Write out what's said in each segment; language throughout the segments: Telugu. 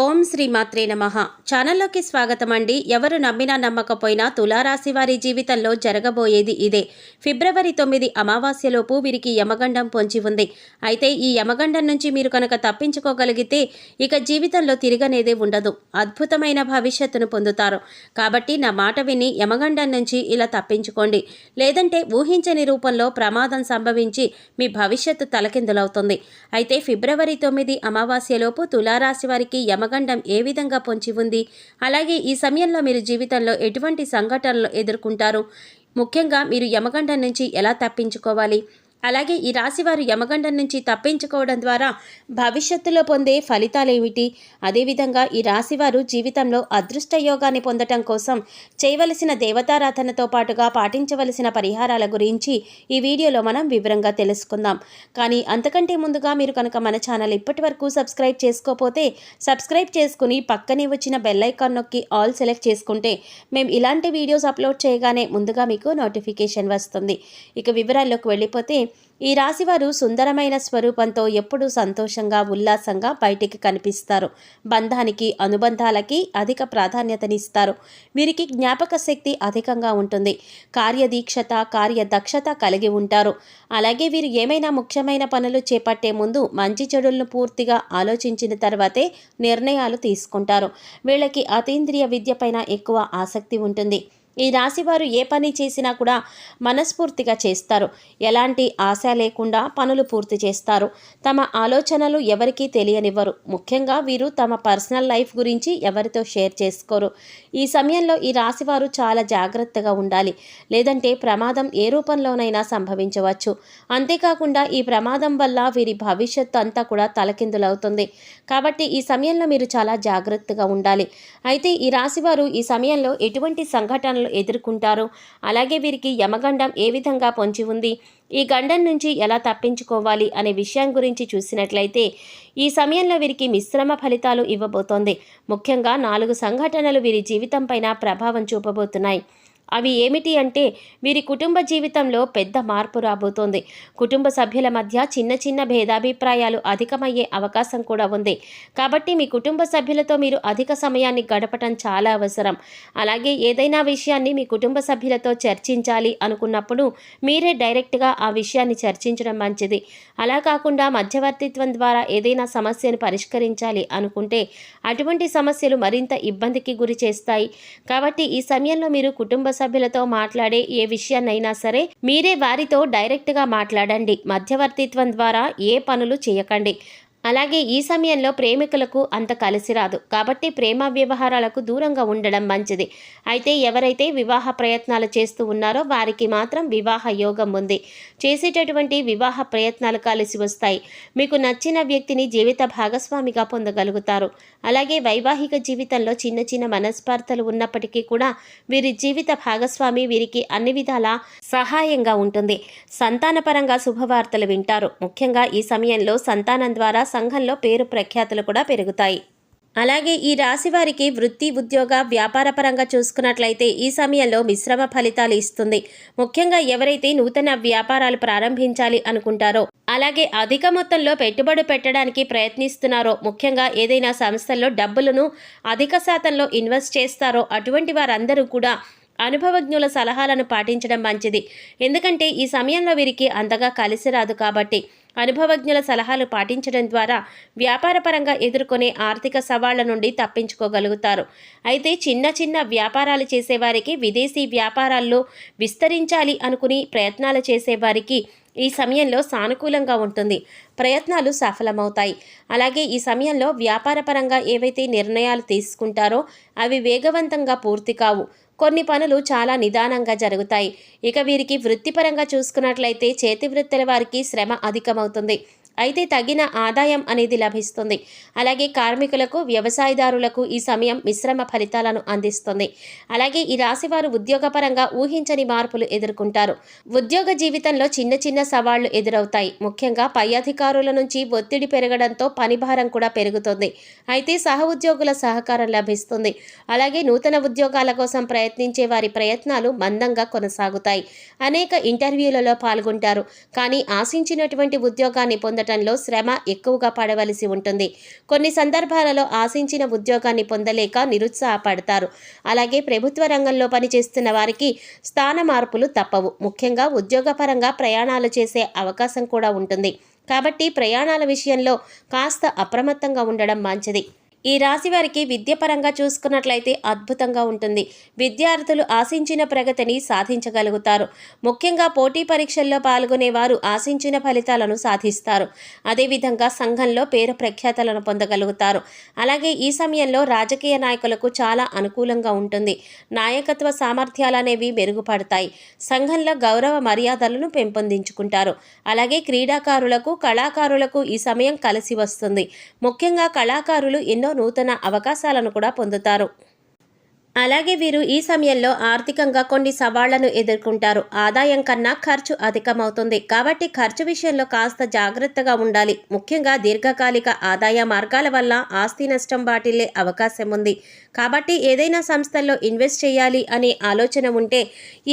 ఓం శ్రీ మాత్రే నమ. ఛానల్లోకి స్వాగతం అండి ఎవరు నమ్మినా నమ్మకపోయినా తులారాశి వారి జీవితంలో జరగబోయేది ఇదే. ఫిబ్రవరి తొమ్మిది అమావాస్యలోపు వీరికి యమగండం పొంచి ఉంది. అయితే ఈ యమగండం నుంచి మీరు కనుక తప్పించుకోగలిగితే ఇక జీవితంలో తిరగనేదే ఉండదు. అద్భుతమైన భవిష్యత్తును పొందుతారు. కాబట్టి నా మాట విని యమగండం నుంచి ఇలా తప్పించుకోండి. లేదంటే ఊహించని రూపంలో ప్రమాదం సంభవించి మీ భవిష్యత్తు తలకిందులవుతుంది. అయితే ఫిబ్రవరి తొమ్మిది అమావాస్యలోపు తులారాశి వారికి యమగండం ఏ విధంగా పొంచి ఉంది? అలాగే ఈ సమయంలో మీరు జీవితంలో ఎటువంటి సంఘటనలు ఎదుర్కొంటారు? ముఖ్యంగా మీరు యమగండం నుంచి ఎలా తప్పించుకోవాలి? అలాగే ఈ రాశివారు యమగండం నుంచి తప్పించుకోవడం ద్వారా భవిష్యత్తులో పొందే ఫలితాలేమిటి? అదేవిధంగా ఈ రాశివారు జీవితంలో అదృష్ట యోగాన్ని పొందటం కోసం చేయవలసిన దేవతారాధనతో పాటుగా పాటించవలసిన పరిహారాల గురించి ఈ వీడియోలో మనం వివరంగా తెలుసుకుందాం. కానీ అంతకంటే ముందుగా మీరు కనుక మన ఛానల్ ఇప్పటి వరకు సబ్స్క్రైబ్ చేసుకోకపోతే సబ్స్క్రైబ్ చేసుకుని పక్కనే వచ్చిన బెల్ ఐకాన్ నొక్కి ఆల్ సెలెక్ట్ చేసుకుంటే మేము ఇలాంటి వీడియోస్ అప్లోడ్ చేయగానే ముందుగా మీకు నోటిఫికేషన్ వస్తుంది. ఇక వివరాల్లోకి వెళ్ళిపోతే ఈ రాశివారు సుందరమైన స్వరూపంతో ఎప్పుడూ సంతోషంగా ఉల్లాసంగా బయటికి కనిపిస్తారు. బంధానికి అనుబంధాలకి అధిక ప్రాధాన్యతనిస్తారు. వీరికి జ్ఞాపక శక్తి అధికంగా ఉంటుంది. కార్యదీక్షత కార్యదక్షత కలిగి ఉంటారు. అలాగే వీరు ఏమైనా ముఖ్యమైన పనులు చేపట్టే ముందు మంచి చెడులను పూర్తిగా ఆలోచించిన తర్వాతే నిర్ణయాలు తీసుకుంటారు. వీళ్ళకి అతీంద్రియ విద్యపైన ఎక్కువ ఆసక్తి ఉంటుంది. ఈ రాశివారు ఏ పని చేసినా కూడా మనస్ఫూర్తిగా చేస్తారు. ఎలాంటి ఆశ లేకుండా పనులు పూర్తి చేస్తారు. తమ ఆలోచనలు ఎవరికీ తెలియనివ్వరు. ముఖ్యంగా వీరు తమ పర్సనల్ లైఫ్ గురించి ఎవరితో షేర్ చేసుకోరు. ఈ సమయంలో ఈ రాశివారు చాలా జాగ్రత్తగా ఉండాలి. లేదంటే ప్రమాదం ఏ రూపంలోనైనా సంభవించవచ్చు. అంతేకాకుండా ఈ ప్రమాదం వల్ల వీరి భవిష్యత్తు అంతా కూడా తలకిందులవుతుంది. కాబట్టి ఈ సమయంలో మీరు చాలా జాగ్రత్తగా ఉండాలి. అయితే ఈ రాశివారు ఈ సమయంలో ఎటువంటి సంఘటనలు ఎదుర్కొంటారు. అలాగే వీరికి యమగండం ఏ విధంగా పొంచి ఉంది? ఈ గండం నుంచి ఎలా తప్పించుకోవాలి అనే విషయం గురించి చూసినట్లయితే ఈ సమయంలో వీరికి మిశ్రమ ఫలితాలు ఇవ్వబోతోంది. ముఖ్యంగా నాలుగు సంఘటనలు వీరి జీవితంపైన ప్రభావం చూపబోతున్నాయి. అవి ఏమిటి అంటే వీరి కుటుంబ జీవితంలో పెద్ద మార్పు రాబోతోంది. కుటుంబ సభ్యుల మధ్య చిన్న చిన్న భేదాభిప్రాయాలు అధికమయ్యే అవకాశం కూడా ఉంది. కాబట్టి మీ కుటుంబ సభ్యులతో మీరు అధిక సమయాన్ని గడపటం చాలా అవసరం. అలాగే ఏదైనా విషయాన్ని మీ కుటుంబ సభ్యులతో చర్చించాలి అనుకున్నప్పుడు మీరే డైరెక్ట్గా ఆ విషయాన్ని చర్చించడం మంచిది. అలా కాకుండా మధ్యవర్తిత్వం ద్వారా ఏదైనా సమస్యను పరిష్కరించాలి అనుకుంటే అటువంటి సమస్యలు మరింత ఇబ్బందికి గురి చేస్తాయి. కాబట్టి ఈ సమయంలో మీరు కుటుంబ సభ్యులతో మాట్లాడే ఏ విషయాన్నైనా సరే మీరే వారితో డైరెక్ట్గా మాట్లాడండి. మధ్యవర్తిత్వం ద్వారా ఏ పనులు చేయకండి. అలాగే ఈ సమయంలో ప్రేమికులకు అంత కలిసి రాదు. కాబట్టి ప్రేమ వ్యవహారాలకు దూరంగా ఉండడం మంచిది. అయితే ఎవరైతే వివాహ ప్రయత్నాలు చేస్తూ ఉన్నారో వారికి మాత్రం వివాహ యోగం ఉంది. చేసేటటువంటి వివాహ ప్రయత్నాలు కలిసి వస్తాయి. మీకు నచ్చిన వ్యక్తిని జీవిత భాగస్వామిగా పొందగలుగుతారు. అలాగే వైవాహిక జీవితంలో చిన్న చిన్న మనస్పార్థలు ఉన్నప్పటికీ కూడా వీరి జీవిత భాగస్వామి వీరికి అన్ని విధాలా సహాయంగా ఉంటుంది. సంతానపరంగా శుభవార్తలు వింటారు. ముఖ్యంగా ఈ సమయంలో సంతానం ద్వారా సంఘంలో పేరు ప్రఖ్యాతులు కూడా పెరుగుతాయి. అలాగే ఈ రాశి వారికి వృత్తి ఉద్యోగ వ్యాపార పరంగా చూసుకున్నట్లయితే ఈ సమయంలో మిశ్రమ ఫలితాలు ఇస్తుంది. ముఖ్యంగా ఎవరైతే నూతన వ్యాపారాలు ప్రారంభించాలి అనుకుంటారో అలాగే అధిక మొత్తంలో పెట్టుబడి పెట్టడానికి ప్రయత్నిస్తున్నారో ముఖ్యంగా ఏదైనా సంస్థల్లో డబ్బులను అధిక శాతంలో ఇన్వెస్ట్ చేస్తారో అటువంటి వారందరూ కూడా అనుభవజ్ఞుల సలహాలను పాటించడం మంచిది. ఎందుకంటే ఈ సమయంలో వీరికి అంతగా కలిసి రాదు కాబట్టి అనుభవజ్ఞుల సలహాలు పాటించడం ద్వారా వ్యాపారపరంగా ఎదుర్కొనే ఆర్థిక సవాళ్ళ నుండి తప్పించుకోగలుగుతారు. అయితే చిన్న చిన్న వ్యాపారాలు చేసేవారికి విదేశీ వ్యాపారాల్లో విస్తరించాలి అనుకుని ప్రయత్నాలు చేసేవారికి ఈ సమయంలో సానుకూలంగా ఉంటుంది. ప్రయత్నాలు సఫలమవుతాయి. అలాగే ఈ సమయంలో వ్యాపారపరంగా ఏవైతే నిర్ణయాలు తీసుకుంటారో అవి వేగవంతంగా పూర్తి కావు. కొన్ని పనులు చాలా నిదానంగా జరుగుతాయి. ఇక వీరికి వృత్తిపరంగా చూసుకున్నట్లయితే చేతి వృత్తుల వారికి శ్రమ అధికమవుతుంది. అయితే తగిన ఆదాయం అనేది లభిస్తుంది. అలాగే కార్మికులకు వ్యవసాయదారులకు ఈ సమయం మిశ్రమ ఫలితాలను అందిస్తుంది. అలాగే ఈ రాశివారు ఉద్యోగపరంగా ఊహించని మార్పులు ఎదుర్కొంటారు. ఉద్యోగ జీవితంలో చిన్న చిన్న సవాళ్ళు ఎదురవుతాయి. ముఖ్యంగా పై అధికారుల నుంచి ఒత్తిడి పెరగడంతో పనిభారం కూడా పెరుగుతుంది. అయితే సహ ఉద్యోగుల సహకారం లభిస్తుంది. అలాగే నూతన ఉద్యోగాల కోసం ప్రయత్నించే వారి ప్రయత్నాలు మందంగా కొనసాగుతాయి. అనేక ఇంటర్వ్యూలలో పాల్గొంటారు. కానీ ఆశించినటువంటి ఉద్యోగాన్ని పొందడం పొందటంలో శ్రమ ఎక్కువగా పడవలసి ఉంటుంది. కొన్ని సందర్భాలలో ఆశించిన ఉద్యోగాన్ని పొందలేక నిరుత్సాహపడతారు. అలాగే ప్రభుత్వ రంగంలో పనిచేస్తున్న వారికి స్థాన మార్పులు తప్పవు. ముఖ్యంగా ఉద్యోగపరంగా ప్రయాణాలు చేసే అవకాశం కూడా ఉంటుంది. కాబట్టి ప్రయాణాల విషయంలో కాస్త అప్రమత్తంగా ఉండడం మంచిది. ఈ రాశి వారికి విద్యపరంగా చూసుకున్నట్లయితే అద్భుతంగా ఉంటుంది. విద్యార్థులు ఆశించిన ప్రగతిని సాధించగలుగుతారు. ముఖ్యంగా పోటీ పరీక్షల్లో పాల్గొనేవారు ఆశించిన ఫలితాలను సాధిస్తారు. అదేవిధంగా సంఘంలో పేరు ప్రఖ్యాతలను పొందగలుగుతారు. అలాగే ఈ సమయంలో రాజకీయ నాయకులకు చాలా అనుకూలంగా ఉంటుంది. నాయకత్వ సామర్థ్యాలనేవి మెరుగుపడతాయి. సంఘంలో గౌరవ మర్యాదలను పెంపొందించుకుంటారు. అలాగే క్రీడాకారులకు కళాకారులకు ఈ సమయం కలిసి వస్తుంది. ముఖ్యంగా కళాకారులు ఎన్నో నూతన అవకాశాలను కూడా పొందుతారు. అలాగే వీరు ఈ సమయంలో ఆర్థికంగా కొన్ని సవాళ్ళను ఎదుర్కొంటారు. ఆదాయం కన్నా ఖర్చు అధికమవుతుంది. కాబట్టి ఖర్చు విషయంలో కాస్త జాగ్రత్తగా ఉండాలి. ముఖ్యంగా దీర్ఘకాలిక ఆదాయ మార్గాల వల్ల ఆస్తి నష్టం వాటిల్లే అవకాశం ఉంది కాబట్టి ఏదైనా సంస్థల్లో ఇన్వెస్ట్ చేయాలి అనే ఆలోచన ఉంటే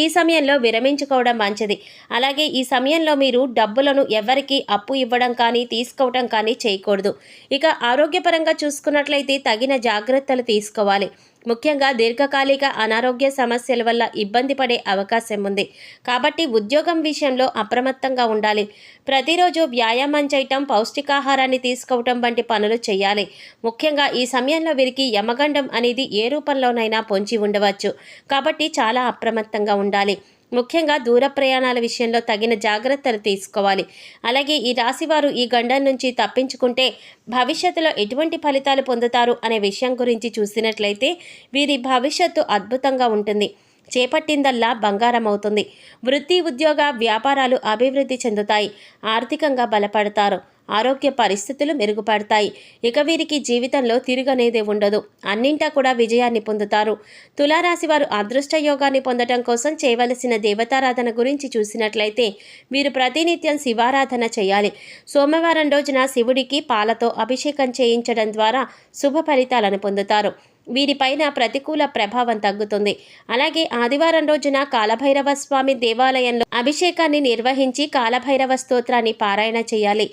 ఈ సమయంలో విరమించుకోవడం మంచిది. అలాగే ఈ సమయంలో మీరు డబ్బులను ఎవరికి అప్పు ఇవ్వడం కానీ తీసుకోవడం కానీ చేయకూడదు. ఇక ఆరోగ్యపరంగా చూసుకున్నట్లయితే తగిన జాగ్రత్తలు తీసుకోవాలి. ముఖ్యంగా దీర్ఘకాలిక అనారోగ్య సమస్యల వల్ల ఇబ్బంది పడే అవకాశం ఉంది. కాబట్టి ఉద్యోగం విషయంలో అప్రమత్తంగా ఉండాలి. ప్రతిరోజు వ్యాయామం చేయటం పౌష్టికాహారాన్ని తీసుకోవటం వంటి పనులు చేయాలి. ముఖ్యంగా ఈ సమయంలో వీరికి యమగండం అనేది ఏ రూపంలోనైనా పొంచి ఉండవచ్చు. కాబట్టి చాలా అప్రమత్తంగా ఉండాలి. ముఖ్యంగా దూర ప్రయాణాల విషయంలో తగిన జాగ్రత్తలు తీసుకోవాలి. అలాగే ఈ రాశివారు ఈ గండం నుంచి తప్పించుకుంటే భవిష్యత్తులో ఎటువంటి ఫలితాలు పొందుతారు అనే విషయం గురించి చూసినట్లయితే వీరి భవిష్యత్తు అద్భుతంగా ఉంటుంది. చేపట్టిందల్లా బంగారం అవుతుంది. వృత్తి ఉద్యోగ వ్యాపారాలు అభివృద్ధి చెందుతాయి. ఆర్థికంగా బలపడతారు. ఆరోగ్య పరిస్థితులు మెరుగుపడతాయి. ఇక వీరికి జీవితంలో తిరుగనేదే ఉండదు. అన్నింటా కూడా విజయాన్ని పొందుతారు. తులారాశి వారు అదృష్ట యోగాన్ని పొందడం కోసం చేయవలసిన దేవతారాధన గురించి చూసినట్లయితే వీరు ప్రతినిత్యం శివారాధన చేయాలి. సోమవారం రోజున శివుడికి పాలతో అభిషేకం చేయించడం ద్వారా శుభ ఫలితాలను పొందుతారు. వీరిపైన ప్రతికూల ప్రభావం తగ్గుతుంది. అలాగే ఆదివారం రోజున కాలభైరవ స్వామి దేవాలయంలో అభిషేకాన్ని నిర్వహించి కాలభైరవ స్తోత్రాన్ని పారాయణ చేయాలి.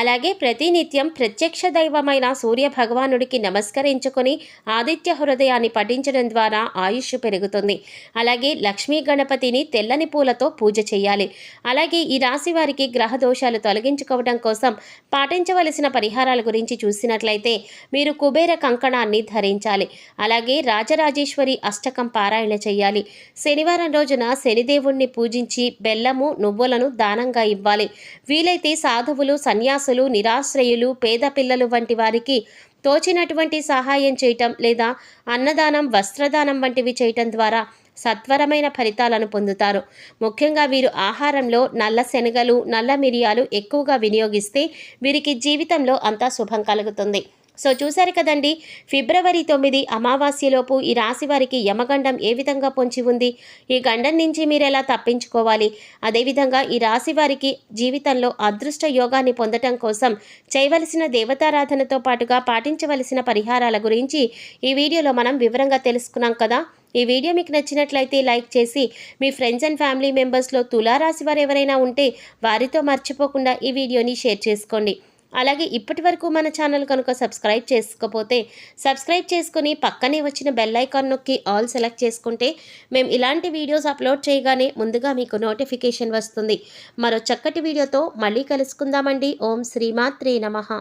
అలాగే ప్రతినిత్యం ప్రత్యక్ష దైవమైన సూర్య భగవానుడికి నమస్కరించుకొని ఆదిత్య హృదయాన్ని పఠించడం ద్వారా ఆయుష్ పెరుగుతుంది. అలాగే లక్ష్మీ గణపతిని తెల్లని పూలతో పూజ చేయాలి. అలాగే ఈ రాశి వారికి గ్రహ దోషాలు తొలగించుకోవడం కోసం పాటించవలసిన పరిహారాల గురించి చూసినట్లయితే మీరు కుబేర కంకణాన్ని ధరించాలి. అలాగే రాజరాజేశ్వరి అష్టకం పారాయణ చేయాలి. శనివారం రోజున శనిదేవుణ్ణి పూజించి బెల్లము నువ్వులను దానంగా ఇవ్వాలి. వీలైతే సాధువులు సన్యాసులు నిరాశ్రయులు పేద పిల్లలు వంటి వారికి తోచినటువంటి సహాయం చేయటం లేదా అన్నదానం వస్త్రదానం వంటివి చేయటం ద్వారా సత్వరమైన ఫలితాలను పొందుతారు. ముఖ్యంగా వీరు ఆహారంలో నల్ల శనగలు నల్ల మిరియాలు ఎక్కువగా వినియోగిస్తే వీరికి జీవితంలో అంతా శుభం కలుగుతుంది. సో చూశారు కదండి ఫిబ్రవరి తొమ్మిది అమావాస్యలోపు ఈ రాశి వారికి యమగండం ఏ విధంగా పొంచి ఉంది? ఈ గండం నుంచి మీరు ఎలా తప్పించుకోవాలి? అదేవిధంగా ఈ రాశి వారికి జీవితంలో అదృష్ట యోగాన్ని పొందటం కోసం చేయవలసిన దేవతారాధనతో పాటుగా పాటించవలసిన పరిహారాల గురించి ఈ వీడియోలో మనం వివరంగా తెలుసుకున్నాం కదా. ఈ వీడియో మీకు నచ్చినట్లయితే లైక్ చేసి మీ ఫ్రెండ్స్ అండ్ ఫ్యామిలీ మెంబర్స్లో తులారాశి వారు ఎవరైనా ఉంటే వారితో మర్చిపోకుండా ఈ వీడియోని షేర్ చేసుకోండి. అలాగే ఇప్పటి వరకు మన ఛానల్ కనుక సబ్స్క్రైబ్ చేసుకోకపోతే సబ్స్క్రైబ్ చేసుకుని పక్కనే వచ్చిన బెల్ ఐకాన్ నొక్కి ఆల్ సెలెక్ట్ చేసుకుంటే మేము ఇలాంటి వీడియోస్ అప్లోడ్ చేయగానే ముందుగా మీకు నోటిఫికేషన్ వస్తుంది. మరో చక్కటి వీడియోతో మళ్ళీ కలుసుకుందామండి. ఓం శ్రీమాత్రే నమ.